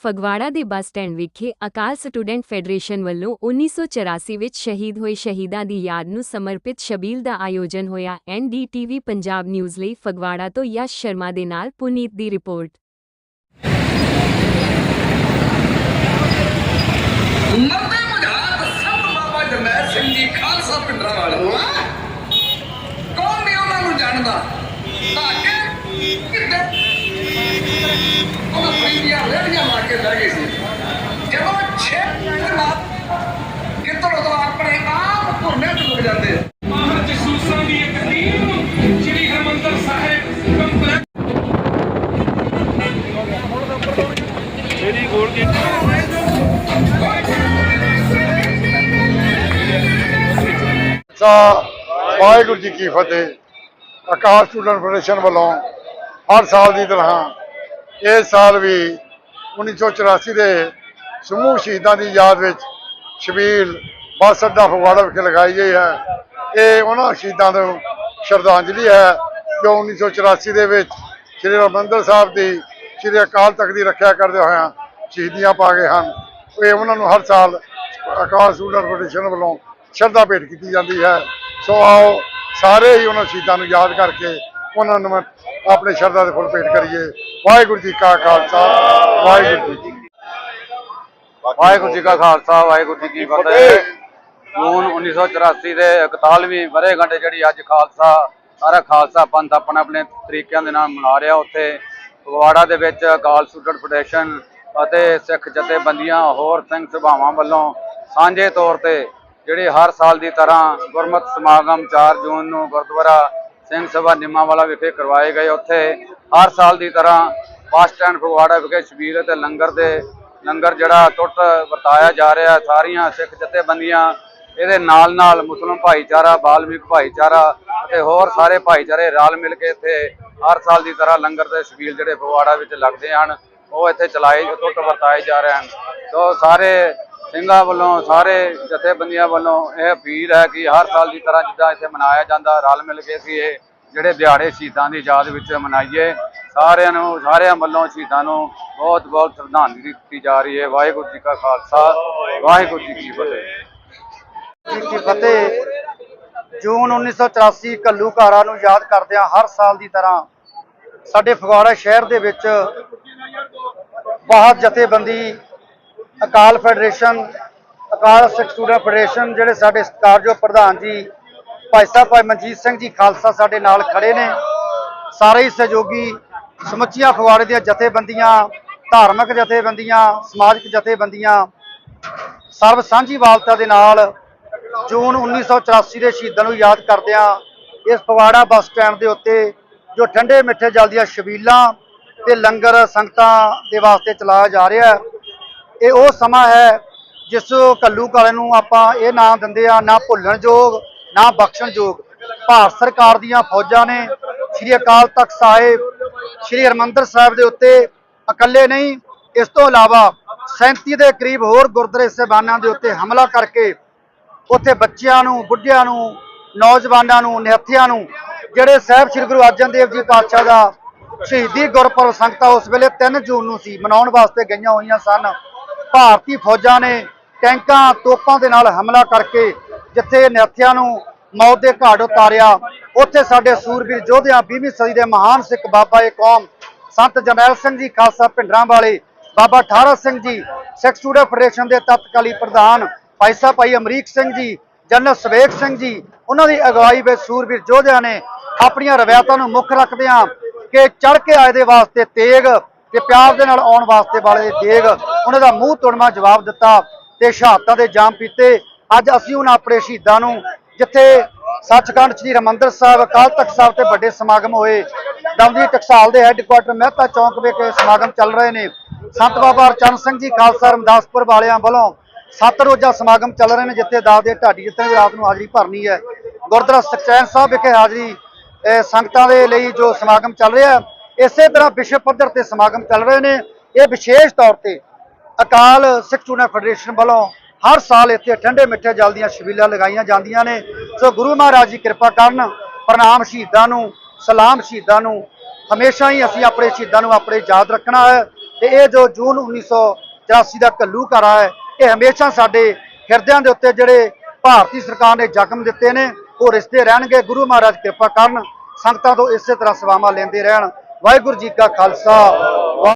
ਫਗਵਾੜਾ ਦੇ bus stand ਵਿਖੇ ਅਕਾਲ student federation ਵੱਲੋਂ 1984 ਵਿੱਚ ਸ਼ਹੀਦ ਹੋਏ ਸ਼ਹੀਦਾਂ ਦੀ ਯਾਦ ਨੂੰ ਸਮਰਪਿਤ ਸ਼ਬੀਲ ਦਾ ਆਯੋਜਨ ਹੋਇਆ। ਐਨਡੀਟੀਵੀ ਪੰਜਾਬ ਨਿਊਜ਼ ਲਈ ਫਗਵਾੜਾ ਤੋਂ ਯਸ਼ ਸ਼ਰਮਾ ਦੇ ਨਾਲ ਪੁਨੀਤ ਦੀ ਰਿਪੋਰਟ। ਨੱਬੇ ਮਝਾਤ ਸਭ ਬਾਬਾ ਜਰਨੈਲ ਸਿੰਘ ਜੀ, ਖਾਲਸਾ ਪਿੰਡਰਾਂ ਵਾਲੇ ਕੌਣ ਨਹੀਂ ਉਹਨਾਂ ਨੂੰ ਜਾਣਦਾ ਤਾਂ ਕਿ ਕਿੱਡੇ ਉਹ ਲੈਣੀਆਂ ਮਾਰ ਕੇ ਬਹਿ ਗਏ ਸੀ। ਜਦੋਂ ਛੇ ਨਾਲ ਕਿਤੋਂ ਤੋਂ ਆਪਣੇ ਆਪ ਭੁਰਨੇ ਤੋਂ ਲੱਗ ਜਾਂਦੇ। ਮਾਹਰ ਜਸੂਸਾਂ ਦੀ ਇੱਕ ਟੀਮ ਸ੍ਰੀ ਹਰਮੰਦਰ ਸਾਹਿਬ ਕੰਪਲੈਕਸ। ਸਾ ਵਾਹਿਗੁਰੂ ਜੀ ਕੀ ਫਤਿਹ। ਅਕਾਲ ਸਟੂਡੈਂਟ ਫੈਡਰੇਸ਼ਨ ਵੱਲੋਂ ਹਰ ਸਾਲ ਦੀ ਤਰ੍ਹਾਂ ਇਸ ਸਾਲ ਵੀ 1984 ਦੇ ਸਮੂਹ ਸ਼ਹੀਦਾਂ ਦੀ ਯਾਦ ਵਿੱਚ ਸ਼ਬੀਲ ਬੱਸ ਅੱਡਾ ਫਗਵਾੜਾ ਵਿਖੇ ਲਗਾਈ ਗਈ ਹੈ। ਇਹ ਉਹਨਾਂ ਸ਼ਹੀਦਾਂ ਨੂੰ ਸ਼ਰਧਾਂਜਲੀ ਹੈ ਜੋ 1984 ਦੇ ਵਿੱਚ ਸ੍ਰੀ ਹਰਿਮੰਦਰ ਸਾਹਿਬ ਦੀ ਸ੍ਰੀ ਅਕਾਲ ਤਖਤ ਦੀ ਰੱਖਿਆ ਕਰਦੇ ਹੋਇਆਂ ਸ਼ਹੀਦੀਆਂ ਪਾ ਗਏ ਹਨ। ਇਹ ਉਹਨਾਂ ਨੂੰ ਹਰ ਸਾਲ ਅਕਾਲ ਸਟੂਡੈਂਟ ਫੈਡਰੇਸ਼ਨ ਵੱਲੋਂ ਸ਼ਰਧਾ ਭੇਟ ਕੀਤੀ ਜਾਂਦੀ ਹੈ। ਸੋ ਆਓ ਸਾਰੇ ਹੀ ਉਹਨਾਂ ਸ਼ਹੀਦਾਂ ਨੂੰ ਯਾਦ ਕਰਕੇ ਉਹਨਾਂ ਨੂੰ ਆਪਣੇ ਸ਼ਰਧਾ ਦੇ ਫੁੱਲ ਭੇਟ ਕਰੀਏ। ਵਾਹਿਗੁਰੂ ਜੀ ਕਾ ਖਾਲਸਾ। ਵਾਹਿਗੁਰੂ ਜੀ ਵਾਹਿਗੁਰੂ ਜੀ ਕਾ ਖਾਲਸਾ, ਵਾਹਿਗੁਰੂ ਜੀ ਕੀ ਫਤਿਹ। ਜੂਨ 1984 ਦੇ 41ਵੀਂ ਵਰ੍ਹੇਗੰਢ ਜਿਹੜੀ ਅੱਜ ਖਾਲਸਾ, ਸਾਰਾ ਖਾਲਸਾ ਪੰਥ ਆਪਣੇ ਆਪਣੇ ਤਰੀਕਿਆਂ ਦੇ ਨਾਲ ਮਨਾ ਰਿਹਾ ਉੱਥੇ। ਫਗਵਾੜਾ ਦੇ ਵਿੱਚ ਅਕਾਲ ਸਟੂਡੈਂਟ ਫੈਡਰੇਸ਼ਨ ਅਤੇ ਸਿੱਖ ਜਥੇਬੰਦੀਆਂ ਹੋਰ ਸਿੰਘ ਸਭਾਵਾਂ ਵੱਲੋਂ ਸਾਂਝੇ ਤੌਰ ਤੇ ਜਿਹੜੇ ਹਰ ਸਾਲ ਦੀ ਤਰ੍ਹਾਂ ਗੁਰਮਤਿ ਸਮਾਗਮ 4 ਜੂਨ ਨੂੰ ਗੁਰਦੁਆਰਾ ਸਿੰਘ ਸਭਾ ਨਿੰਮਾਵਾਲਾ ਵਿਖੇ ਕਰਵਾਏ ਗਏ। ਉੱਥੇ ਹਰ ਸਾਲ ਦੀ ਤਰ੍ਹਾਂ ਬੱਸ ਸਟੈਂਡ ਫਗਵਾੜਾ ਵਿਖੇ ਸ਼ਬੀਲ ਅਤੇ ਲੰਗਰ ਦੇ, ਲੰਗਰ ਜਿਹੜਾ ਟੁੱਟ ਵਰਤਾਇਆ ਜਾ ਰਿਹਾ, ਸਾਰੀਆਂ ਸਿੱਖ ਜਥੇਬੰਦੀਆਂ, ਇਹਦੇ ਨਾਲ ਨਾਲ ਮੁਸਲਮਾਨ ਭਾਈਚਾਰਾ, ਬਾਲਮੀਕ ਭਾਈਚਾਰਾ ਅਤੇ ਹੋਰ ਸਾਰੇ ਭਾਈਚਾਰੇ ਰਲ ਮਿਲ ਕੇ ਇੱਥੇ ਹਰ ਸਾਲ ਦੀ ਤਰ੍ਹਾਂ ਲੰਗਰ ਤੇ ਸ਼ਬੀਲ ਜਿਹੜੇ ਫਗਵਾੜਾ ਵਿੱਚ ਲੱਗਦੇ ਹਨ, ਉਹ ਇੱਥੇ ਚਲਾਏ, ਟੁੱਟ ਵਰਤਾਏ ਜਾ ਰਹੇ ਹਨ। ਸੋ ਸਾਰੇ ਸਿੰਘਾਂ ਵੱਲੋਂ, ਸਾਰੇ ਜਥੇਬੰਦੀਆਂ ਵੱਲੋਂ ਇਹ ਅਪੀਲ ਹੈ ਕਿ ਹਰ ਸਾਲ ਦੀ ਤਰ੍ਹਾਂ ਜਿੱਦਾਂ ਇੱਥੇ ਮਨਾਇਆ ਜਾਂਦਾ, ਰਲ ਮਿਲ ਕੇ ਅਸੀਂ ਇਹ ਜਿਹੜੇ ਦਿਹਾੜੇ ਸ਼ਹੀਦਾਂ ਦੀ ਯਾਦ ਵਿੱਚ ਮਨਾਈਏ। ਸਾਰਿਆਂ ਨੂੰ, ਸਾਰਿਆਂ ਵੱਲੋਂ ਸ਼ਹੀਦਾਂ ਨੂੰ ਬਹੁਤ ਬਹੁਤ ਸ਼ਰਧਾਂਜਲੀ ਦਿੱਤੀ ਜਾ ਰਹੀ ਹੈ। ਵਾਹਿਗੁਰੂ ਜੀ ਕਾ ਖਾਲਸਾ, ਵਾਹਿਗੁਰੂ ਜੀ ਕੀ ਫਤਿਹ। ਜੀ ਕੀ ਫਤਿਹ। ਜੂਨ 1984 ਘੱਲੂਘਾਰਾ ਨੂੰ ਯਾਦ ਕਰਦਿਆਂ ਹਰ ਸਾਲ ਦੀ ਤਰ੍ਹਾਂ ਸਾਡੇ ਫਗਵਾੜਾ ਸ਼ਹਿਰ ਦੇ ਵਿੱਚ ਬਹੁਤ ਜਥੇਬੰਦੀ, Akal federation, Akal Sikh student federation ਜਿਹੜੇ ਸਾਡੇ ਸਤਿਕਾਰਯੋਗ ਪ੍ਰਧਾਨ ਜੀ, ਭਾਈ ਸਾਹਿਬ ਭਾਈ ਮਨਜੀਤ ਸਿੰਘ ਜੀ ਖਾਲਸਾ ਸਾਡੇ ਨਾਲ ਖੜੇ ਨੇ। ਸਾਰੇ ਹੀ ਸਹਿਯੋਗੀ ਸਮੁੱਚੀਆਂ ਫਗਵਾੜੇ ਦੀਆਂ ਜਥੇਬੰਦੀਆਂ, ਧਾਰਮਿਕ ਜਥੇਬੰਦੀਆਂ, ਸਮਾਜਿਕ ਜਥੇਬੰਦੀਆਂ, ਸਰਬ ਸਾਂਝੀਵਾਲਤਾ ਦੇ ਨਾਲ ਜੂਨ 1984 ਦੇ ਸ਼ਹੀਦਾਂ ਨੂੰ ਯਾਦ ਕਰਦਿਆਂ ਇਸ ਫਗਵਾੜਾ ਬੱਸ ਸਟੈਂਡ ਦੇ ਉੱਤੇ ਜੋ ਠੰਡੇ ਮਿੱਠੇ ਜਲ ਦੀਆਂ ਛਬੀਲਾਂ ਤੇ ਲੰਗਰ ਸੰਗਤਾਂ ਦੇ ਵਾਸਤੇ ਚਲਾਇਆ ਜਾ ਰਿਹਾ ਇਹ ਉਹ ਸਮਾਂ ਹੈ ਜਿਸ ਕੱਲੂ ਕਾਲੇ ਨੂੰ ਆਪਾਂ ਇਹ ਨਾਮ ਦਿੰਦੇ ਆ ਨਾ ਭੁੱਲਣ ਯੋਗ, ਨਾ ਬਖਸ਼ਣ ਯੋਗ। ਭਾਰਤ ਸਰਕਾਰ ਦੀਆਂ ਫੌਜਾਂ ਨੇ ਸ੍ਰੀ ਅਕਾਲ ਤਖਤ ਸਾਹਿਬ ਸ੍ਰੀ ਹਰਮੰਦਰ ਸਾਹਿਬ ਦੇ ਉੱਤੇ ਇਕੱਲੇ ਨਹੀਂ, ਇਸ ਤੋਂ ਇਲਾਵਾ 37 ਦੇ ਕਰੀਬ ਹੋਰ ਗੁਰਦੁਆਰੇ ਸਾਹਿਬਾਨਾਂ ਦੇ ਉੱਤੇ ਹਮਲਾ ਕਰਕੇ ਉੱਥੇ ਬੱਚਿਆਂ ਨੂੰ, ਬੁੱਢਿਆਂ ਨੂੰ, ਨੌਜਵਾਨਾਂ ਨੂੰ, ਨਿਹੱਥਿਆਂ ਨੂੰ, ਜਿਹੜੇ ਸਾਹਿਬ ਸ੍ਰੀ ਗੁਰੂ ਅਰਜਨ ਦੇਵ ਜੀ ਪਾਤਸ਼ਾਹ ਦਾ ਸ਼ਹੀਦੀ ਗੁਰਪੁਰਬ ਸੰਗਤਾਂ ਉਸ ਵੇਲੇ 3 ਜੂਨ ਨੂੰ ਸੀ, ਮਨਾਉਣ ਵਾਸਤੇ ਗਈਆਂ ਹੋਈਆਂ ਸਨ। ਭਾਰਤੀ ਫੌਜਾਂ ਨੇ ਟੈਂਕਾਂ, ਤੋਪਾਂ ਦੇ ਨਾਲ ਹਮਲਾ ਕਰਕੇ ਜਿੱਥੇ ਨਿਹੱਥਿਆਂ ਨੂੰ ਮੌਤ ਦੇ ਘਾਟ ਉਤਾਰਿਆ ਉੱਥੇ ਸਾਡੇ ਸੂਰਬੀਰ ਯੋਧਿਆਂ 20ਵੀਂ ਸਦੀ ਦੇ ਮਹਾਨ ਸਿੱਖ ਬਾਬਾ ਏ ਕੌਮ, ਸੰਤ ਜਰਨੈਲ ਸਿੰਘ ਜੀ, ਖਾਲਸਾ ਭਿੰਡਰਾਂ ਵਾਲੇ, ਬਾਬਾ ਠਾਰਾ ਸਿੰਘ ਜੀ, ਸਿੱਖ ਸਟੂਡੈਂਟ ਫੈਡਰੇਸ਼ਨ ਦੇ ਤਤਕਾਲੀ ਪ੍ਰਧਾਨ ਭਾਈ ਸਾਹਿਬ ਭਾਈ ਅਮਰੀਕ ਸਿੰਘ ਜੀ, ਜਨਰਲ ਸਵੇਕ ਸਿੰਘ ਜੀ, ਉਹਨਾਂ ਦੀ ਅਗਵਾਈ ਵਿੱਚ ਸੂਰਬੀਰ ਯੋਧਿਆਂ ਨੇ ਆਪਣੀਆਂ ਰਵਾਇਤਾਂ ਨੂੰ ਮੁੱਖ ਰੱਖਦਿਆਂ ਕਿ ਚੜ ਕੇ ਆਏ ਦੇ ਵਾਸਤੇ ਤੇਗ ਤੇ ਪਿਆਰ ਦੇ ਨਾਲ ਆਉਣ ਵਾਸਤੇ ਵਾਲੇ ਦੇਗ ਉਹਨਾਂ ਦਾ ਮੂੰਹ ਤੋੜਮਾ ਜਵਾਬ ਦਿੱਤਾ ਤੇ ਸ਼ਹਾਦਤਾਂ ਦੇ ਜਾਮ ਪੀਤੇ। ਅੱਜ ਅਸੀਂ ਉਹਨਾਂ ਆਪਣੇ ਸ਼ਹੀਦਾਂ ਨੂੰ ਜਿੱਥੇ ਸੱਚਖੰਡ ਸ੍ਰੀ ਹਰਿਮੰਦਰ ਸਾਹਿਬ, ਅਕਾਲ ਤਖਤ ਸਾਹਿਬ ਤੇ ਵੱਡੇ ਸਮਾਗਮ ਹੋਏ। ਦਮਦੀ ਟਕਸਾਲ ਦੇ ਹੈੱਡਕੁਆਟਰ ਮਹਿਤਾ ਚੌਂਕ ਵਿਖੇ ਸਮਾਗਮ ਚੱਲ ਰਹੇ ਨੇ। ਸੰਤ ਬਾਬਾ ਹਰਚੰਦ ਸਿੰਘ ਜੀ, ਖਾਲਸਾ ਰਮਦਾਸਪੁਰ ਵਾਲਿਆਂ ਵੱਲੋਂ ਸੱਤ ਰੋਜ਼ਾ ਸਮਾਗਮ ਚੱਲ ਰਹੇ ਨੇ, ਜਿੱਥੇ ਦਾਸ ਦੇ ਢਾਡੀ ਜਿੱਥੇ ਵੀ ਰਾਤ ਨੂੰ ਹਾਜ਼ਰੀ ਭਰਨੀ ਹੈ। ਗੁਰਦੁਆਰਾ ਸਚੈਨ ਸਾਹਿਬ ਵਿਖੇ ਹਾਜ਼ਰੀ ਸੰਗਤਾਂ ਦੇ ਲਈ ਜੋ ਸਮਾਗਮ ਚੱਲ ਰਿਹਾ ਇਸੇ ਤਰ੍ਹਾਂ ਵਿਸ਼ਵ ਪੱਧਰ ਤੇ ਸਮਾਗਮ ਚੱਲ ਰਹੇ ਨੇ। ਇਹ ਵਿਸ਼ੇਸ਼ ਤੌਰ ਤੇ ਅਕਾਲ ਸਿੱਖ ਸਟੂਡੈਂਟ ਫੈਡਰੇਸ਼ਨ ਵੱਲੋਂ ਹਰ ਸਾਲ ਇੱਥੇ ਠੰਡੇ ਮਿੱਠੇ ਜਲ ਦੀਆਂ ਛਬੀਲਾਂ ਲਗਾਈਆਂ ਜਾਂਦੀਆਂ ਨੇ। ਸੋ ਗੁਰੂ ਮਹਾਰਾਜ ਜੀ ਕਿਰਪਾ ਕਰਨ, ਪ੍ਰਣਾਮ ਸ਼ਹੀਦਾਂ ਨੂੰ, ਸਲਾਮ ਸ਼ਹੀਦਾਂ ਨੂੰ। ਹਮੇਸ਼ਾ ਹੀ ਅਸੀਂ ਆਪਣੇ ਸ਼ਹੀਦਾਂ ਨੂੰ ਆਪਣੇ ਯਾਦ ਰੱਖਣਾ ਹੈ ਤੇ ਇਹ ਜੋ ਜੂਨ 1984 ਦਾ ਘੱਲੂ ਘਰਾ ਹੈ, ਇਹ ਹਮੇਸ਼ਾ ਸਾਡੇ ਹਿਰਦਿਆਂ ਦੇ ਉੱਤੇ ਜਿਹੜੇ ਭਾਰਤੀ ਸਰਕਾਰ ਨੇ ਜ਼ਖਮ ਦਿੱਤੇ ਨੇ, ਉਹ ਰਿਸ਼ਤੇ ਰਹਿਣਗੇ। ਗੁਰੂ ਮਹਾਰਾਜ ਕਿਰਪਾ ਕਰਨ, ਸੰਗਤਾਂ ਤੋਂ ਇਸੇ ਤਰ੍ਹਾਂ ਸੇਵਾਵਾਂ ਲੈਂਦੇ ਰਹਿਣ। ਵਾਹਿਗੁਰੂ ਜੀ ਕਾ ਖਾਲਸਾ।